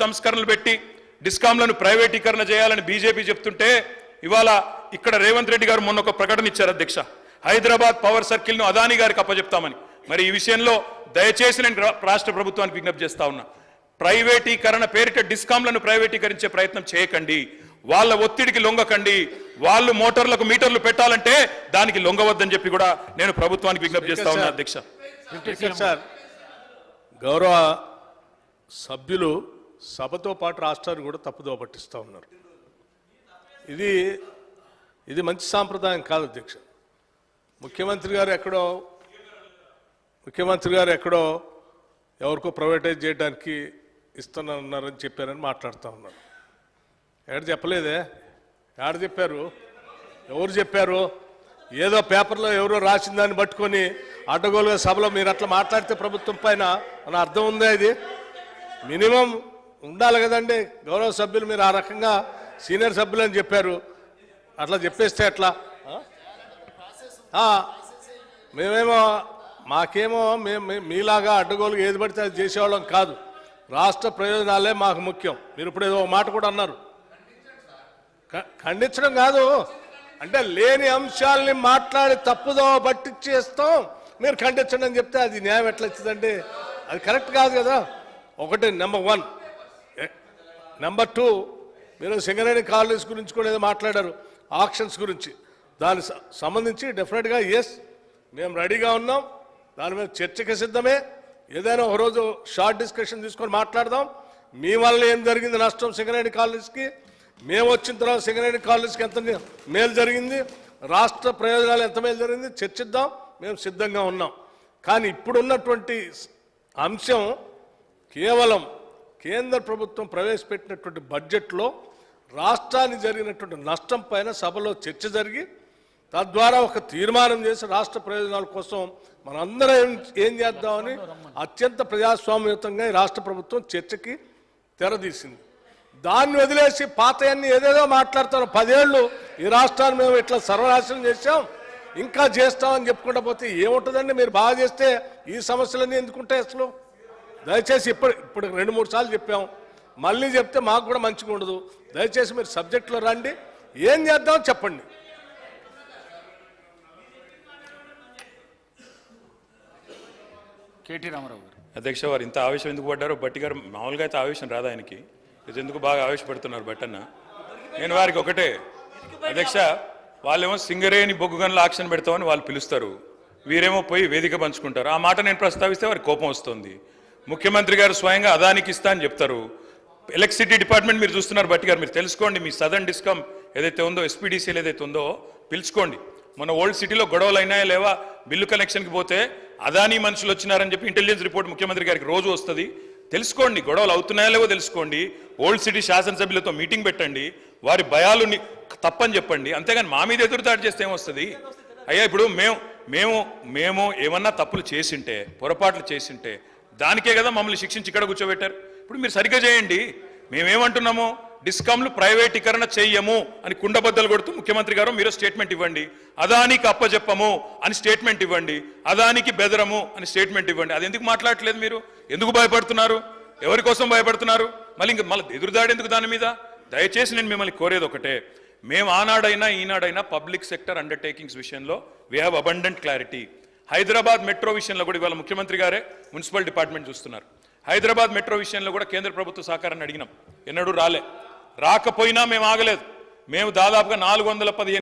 సంస్కరణలు పెట్టి డిస్కాంలను ప్రైవేటీకరణ చేయాలని బీజేపీ చెప్తుంటే ఇవాళ ఇక్కడ రేవంత్ రెడ్డి గారు మొన్న ఒక ప్రకటన ఇచ్చారు అధ్యక్ష. హైదరాబాద్ పవర్ సర్కిల్ను అదాని గారికి అప్పచెప్తామని మరి ఈ విషయంలో దయచేసి నేను రాష్ట్ర ప్రభుత్వానికి విజ్ఞప్తి చేస్తా ఉన్నా. ప్రైవేటీకరణ పేరిట డిస్కాంలను ప్రైవేటీకరించే ప్రయత్నం చేయకండి. వాళ్ళ ఒత్తిడికి లొంగకండి. వాళ్ళు మోటార్లకు మీటర్లు పెట్టాలంటే దానికి లొంగవద్దని చెప్పి కూడా నేను ప్రభుత్వానికి విజ్ఞప్తి చేస్తా ఉన్నా అధ్యక్ష. గౌరవ సభ్యులు సభతో పాటు రాష్ట్రాన్ని కూడా తప్పుదో పట్టిస్తూ ఉన్నారు. ఇది ఇది మంచి సాంప్రదాయం కాదు అధ్యక్ష. ముఖ్యమంత్రి గారు ఎక్కడో ముఖ్యమంత్రి గారు ఎక్కడో ఎవరికో ప్రైవేటైజ్ చేయడానికి ఇస్తున్నారని చెప్పారని మాట్లాడుతూ ఉన్నారు. ఎక్కడ చెప్పలేదే? ఎక్కడ చెప్పారు? ఎవరు చెప్పారు? ఏదో పేపర్లో ఎవరో రాసిన దాన్ని పట్టుకొని అడ్డగోలుగా సభలో మీరు అట్లా మాట్లాడితే ప్రభుత్వం పైన మన అర్థం ఉందా ఇది? మినిమం ఉండాలి కదండి. గౌరవ సభ్యులు మీరు ఆ రకంగా సీనియర్ సభ్యులు అని చెప్పారు. అట్లా చెప్పేస్తే ఎట్లా? మేమేమో మాకేమో మేము మీలాగా అడ్డగోలుగా ఏది పడితే అది చేసేవాళ్ళం కాదు. రాష్ట్ర ప్రయోజనాలే మాకు ముఖ్యం. మీరు ఇప్పుడు ఏదో మాట కూడా అన్నారు. ఖండించడం కాదు. అంటే లేని అంశాలని మాట్లాడి తప్పుదో పట్టించేస్తాం మీరు ఖండించండి అని చెప్తే అది న్యాయం ఎట్లా వచ్చిందండి? అది కరెక్ట్ కాదు కదా. ఒకటి నెంబర్ వన్. నెంబర్ టూ మీరు సింగరేణి కాలనీస్ గురించి కూడా ఏదో మాట్లాడారు. ఆక్షన్స్ గురించి. దాని స- సంబంధించి డెఫినెట్గా ఎస్ మేము రెడీగా ఉన్నాం. దాని మీద చర్చకి సిద్ధమే ఏదైనా ఒక రోజు షార్ట్ డిస్కషన్ తీసుకొని మాట్లాడదాం. మీ వల్ల ఏం జరిగింది నష్టం సింగరేణి కాలనీస్కి? మేము వచ్చిన తర్వాత సింగరేణి కాలనీస్కి ఎంత మేలు జరిగింది? రాష్ట్ర ప్రయోజనాలు ఎంత మేలు జరిగింది? చర్చిద్దాం. మేము సిద్ధంగా ఉన్నాం. కానీ ఇప్పుడున్నటువంటి అంశం కేవలం కేంద్ర ప్రభుత్వం ప్రవేశపెట్టినటువంటి బడ్జెట్లో రాష్ట్రానికి జరిగినటువంటి నష్టం పైన సభలో చర్చ జరిగి తద్వారా ఒక తీర్మానం చేసి రాష్ట్ర ప్రయోజనాల కోసం మనందరం ఏం చేద్దామని అత్యంత ప్రజాస్వామ్యతంగా ఈ రాష్ట్ర ప్రభుత్వం చర్చకి తెరదీసింది. దాన్ని వదిలేసి పాతయన్ని ఏదేదో మాట్లాడుతారు. పదేళ్ళు ఈ రాష్ట్రాన్ని మేము ఇట్లా సర్వనాశనం చేసాం ఇంకా చేస్తామని చెప్పుకుంటా పోతే ఏముంటుందండి? మీరు బాగా చేస్తే ఈ సమస్యలన్నీ ఎందుకుంటాయి అసలు? దయచేసి ఇప్పుడు ఇప్పుడు రెండు మూడు సార్లు చెప్పాం. మళ్ళీ చెప్తే మాకు కూడా మంచిగా ఉండదు. దయచేసి మీరు సబ్జెక్టులో రండి. ఏం చేద్దాం చెప్పండి. కేటీ రామారావు గారు. అధ్యక్ష వారు ఇంత ఆవేశం ఎందుకు పడ్డారో? బట్టి గారు మామూలుగా అయితే ఆవేశం రాదు ఆయనకి. ఇది ఎందుకు బాగా ఆవేశపడుతున్నారు బట్టన్న నేను వారికి ఒకటే. అధ్యక్ష వాళ్ళేమో సింగరేణి బొగ్గు గనుల ఆక్షన్ పెడతామని వాళ్ళు పిలుస్తారు. వీరేమో పోయి వేదిక పంచుకుంటారు. ఆ మాట నేను ప్రస్తావిస్తే వారికి కోపం వస్తుంది. ముఖ్యమంత్రి గారు స్వయంగా అదానికి ఇస్తా అని చెప్తారు. ఎలక్ట్రిసిటీ డిపార్ట్మెంట్ మీరు చూస్తున్నారు బట్టి గారు మీరు తెలుసుకోండి మీ సదర్న్ డిస్కమ్ ఏదైతే ఉందో ఎస్పీడీసీలు ఏదైతే ఉందో పిలుచుకోండి. మన ఓల్డ్ సిటీలో గొడవలు అయినాయా లేవా? బిల్లు కనెక్షన్కి పోతే అదానీ మనుషులు వచ్చినారని చెప్పి ఇంటెలిజెన్స్ రిపోర్ట్ ముఖ్యమంత్రి గారికి రోజు వస్తుంది. తెలుసుకోండి గొడవలు అవుతున్నాయా లేవో తెలుసుకోండి. ఓల్డ్ సిటీ శాసనసభ్యులతో మీటింగ్ పెట్టండి. వారి భయాలు తప్పని చెప్పండి. అంతేగాని మా మీద ఎదురుదాడి చేస్తే ఏమొస్తుంది? అయ్యా ఇప్పుడు మేము మేము మేము ఏమన్నా తప్పులు చేసింటే పొరపాట్లు చేసింటే దానికే కదా మమ్మల్ని శిక్షించి ఇక్కడ కూర్చోబెట్టారు. ఇప్పుడు మీరు సరిగ్గా చేయండి. మేమేమంటున్నాము డిస్కామ్లు ప్రైవేటీకరణ చెయ్యము అని కుండబద్దలు కొడుతూ ముఖ్యమంత్రి గారు మీరు స్టేట్మెంట్ ఇవ్వండి. అదానికి అప్పజెప్పము అని స్టేట్మెంట్ ఇవ్వండి. అదానికి బెదరము అని స్టేట్మెంట్ ఇవ్వండి. అది ఎందుకు మాట్లాడట్లేదు మీరు? ఎందుకు భయపడుతున్నారు? ఎవరి కోసం భయపడుతున్నారు? మళ్ళీ ఇంక మళ్ళీ ఎదురుదాడి ఎందుకు దాని మీద? దయచేసి నేను మిమ్మల్ని కోరేది ఒకటే. మేము ఆనాడైనా ఈనాడైనా పబ్లిక్ సెక్టర్ అండర్టేకింగ్స్ విషయంలో we have abundant clarity Hyderabad metro విషయంలో కూడా ఇవాళ ముఖ్యమంత్రి గారే మున్సిపల్ డిపార్ట్మెంట్ చూస్తున్నారు. హైదరాబాద్ మెట్రో విషయంలో కూడా కేంద్ర ప్రభుత్వ సహకారాన్ని అడిగినాం. ఎన్నడూ రాలే. రాకపోయినా మేము ఆగలేదు. మేము దాదాపుగా నాలుగు వందల పదిహేను